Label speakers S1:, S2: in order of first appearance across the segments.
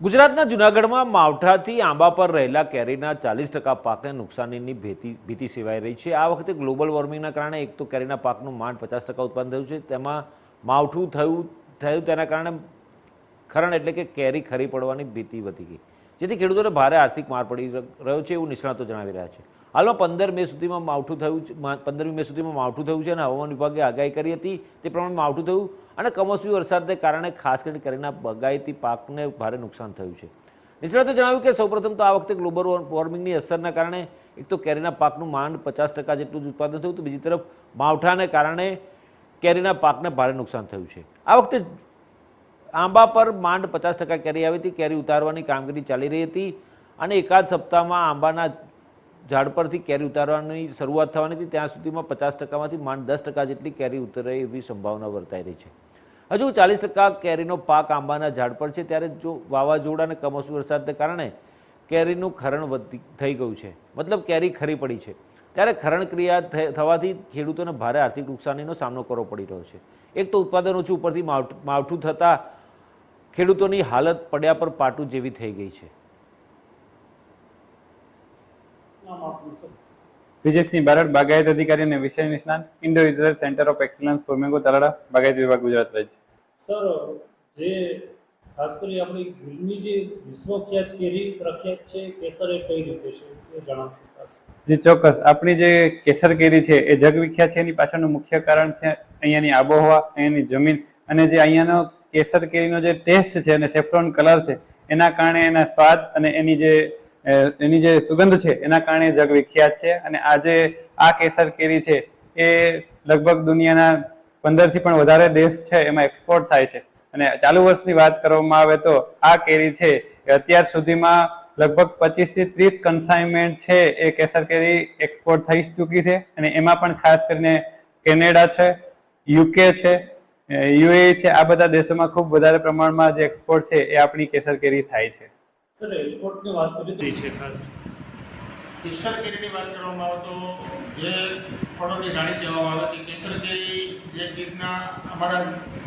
S1: ગુજરાતના જૂનાગઢમાં માવઠાથી આંબા પર રહેલા કેરીના ચાલીસ ટકા પાકને નુકસાનીની ભીતિ ભીતિ સેવાઈ રહી છે. આ વખતે ગ્લોબલ વોર્મિંગના કારણે એક તો કેરીના પાકનું માંડ પચાસ ટકા ઉત્પાદન થયું છે. તેમાં માવઠું થયું થયું તેના કારણે ખરણ એટલે કે કેરી ખરી પડવાની ભીતિ વધી ગઈ. જેથી ખેડૂતોને ભારે આર્થિક માર પડી રહ્યો છે એવું નિષ્ણાતો જણાવી રહ્યા છે. હાલમાં પંદર મે સુધીમાં માવઠું થયું પંદરમી મે સુધીમાં માવઠું થયું છે અને હવામાન વિભાગે આગાહી કરી હતી તે પ્રમાણે માવઠું થયું અને કમોસમી વરસાદને કારણે ખાસ કરીને કેરીના બગાયતી પાકને ભારે નુકસાન થયું છે. નિષ્ણાતો જણાવ્યું કે સૌપ્રથમ તો આ વખતે ગ્લોબલ વોર્મિંગની અસરના કારણે એક તો કેરીના પાકનું માંડ પચાસ ટકા જેટલું જ ઉત્પાદન થયું તો બીજી તરફ માવઠાને કારણે કેરીના પાકને ભારે નુકસાન થયું છે. આ વખતે આંબા પર માંડ પચાસ ટકા કેરી આવી હતી. કેરી ઉતારવાની કામગીરી ચાલી રહી હતી અને એકાદ સપ્તાહમાં આંબાના ઝાડ પરથી કેરી ઉતારવાની શરૂઆત થવાની હતી. ત્યાં સુધીમાં પચાસ ટકામાંથી માંડ દસ ટકા જેટલી કેરી ઉતરે એવી સંભાવના વર્તાઈ રહી છે. હજુ ચાલીસ ટકા કેરીનો પાક આંબાના ઝાડ પર છે. ત્યારે જો વાવાઝોડા અને કમોસમી વરસાદને કારણે કેરીનું ખરણ વધી થઈ ગયું છે. મતલબ કેરી ખરી પડી છે. ત્યારે ખરણ ક્રિયા થવાથી ખેડૂતોને ભારે આર્થિક નુકસાનીનો સામનો કરવો પડી રહ્યો છે. એક તો ઉત્પાદન ઓછું ઉપરથી માવઠ- થતાં ખેડૂતોની હાલત પડ્યા પર પાટું જેવી થઈ ગઈ છે.
S2: વિજયસિંહ બારડ બાગાયત અધિકારી અને વિષય નિષ્ણાંત Indo Israel centre of excellence ફોર્મેગો તરાડા બાગાયત વિભાગ ગુજરાત રાજ્ય.
S3: સર જે ખાસ કરી આપણી ગીરની જે વિશ્વખ્યાત કેરી પ્રખ્યાત છે કેસર એ કઈ રીતે છે એ જણાવશો
S2: જે ચોક્કસ. આપણી જે કેસર કેરી છે એ જગવિખ્યાત છે એની પાછળનું મુખ્ય કારણ છે અહીંયાની આબોહવા અહીંયાની જમીન અને જે અહીંયાનો કેસર કેરીનો જે ટેસ્ટ છે અને સેફ્રોન કલર છે, એના કારણે એના સ્વાદ અને એની જે એની જે સુગંધ છે, એના કારણે જગવિખ્યાત છે. અને આજે આ કેસર કેરી છે, એ લગભગ દુનિયાના પંદરથી પણ વધારે દેશ છે, એમાં એક્સપોર્ટ થાય છે. અને ચાલુ વર્ષની વાત કરવામાં આવે તો, આ કેરી છે, એ અત્યાર સુધીમાં લગભગ પચીસથી ત્રીસ કન્સાઇનમેન્ટ છે, એ કેસર કેરી એક્સપોર્ટ થઈ ચૂકી છે. અને એમાં પણ ખાસ કરીને કેનેડા છે, યુકે છે યુએ છે આ બધા દેશોમાં ખૂબ વધારે પ્રમાણમાં જે એક્સપોર્ટ છે એ આપણી કેસર કેરી થાય છે.
S3: સર એક્સપોર્ટની વાત કરી છે ખાસ.
S4: કેસર કેરીની વાત કરવામાં આવે તો જે ફળોની રાણી કહેવામાં આવે કે કેસર કેરી જે ગીરના અમારા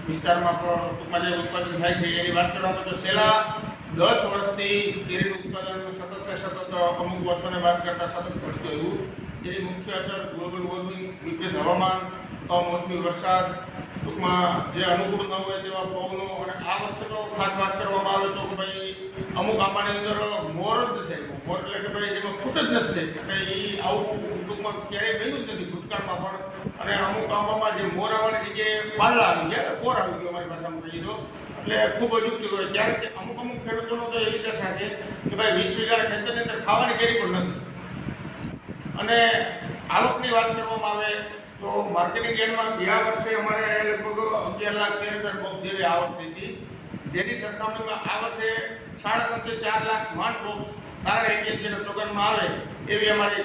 S4: વિસ્તારમાં પણ ટૂંકમાં જે ઉત્પાદન થાય છે એની વાત કરવામાં આવે તો છેલ્લા દસ વર્ષથી કેરીનું ઉત્પાદન સતત ને સતત અમુક વર્ષોને વાત કરતાં સતત ઘટતું એવું જેની મુખ્ય અસર ગ્લોબલ વોર્મિંગ વિપરીત હવામાન કમોસમી વરસાદ ટૂંકમાં જે અનુકૂળ ન હોય તેવા પવનો અને આ વર્ષે તો ખાસ વાત કરવામાં આવે તો કે ભાઈ અમુક આંબાની અંદર મોર જ નથી મોર એટલે કે ભાઈ એમાં ફૂટ જ નથી એટલે એ આવું ટૂંકમાં ક્યારેય બન્યું જ નથી ભૂતકાળમાં પણ. અને અમુક આંબામાં જે મોર આવવાની જગ્યાએ પાલ્લા આવી ગયા કોર આવી ગયો અમારી ભાષામાં કહી દો એટલે ખૂબ અજુકતું હોય. ત્યારે અમુક અમુક ખેડૂતોનો તો એવી દશા છે કે ભાઈ વીસ વીઘા ખેતરની અંદર ખાવાની કેરી પણ નથી. અને આવકની વાત કરવામાં આવે તો માર્કેટિંગ યાર્ડમાં ગયા વર્ષે અમારે લગભગ અગિયાર લાખ તેર હજાર બોક્સ જેવી આવક થઈ હતી. જેની સરખામણીમાં આ વર્ષે સાડા ત્રણથી ચાર લાખ સ્માર્ટ બોક્સ તારા એટીએમસીના ચોગનમાં આવે એવી અમારી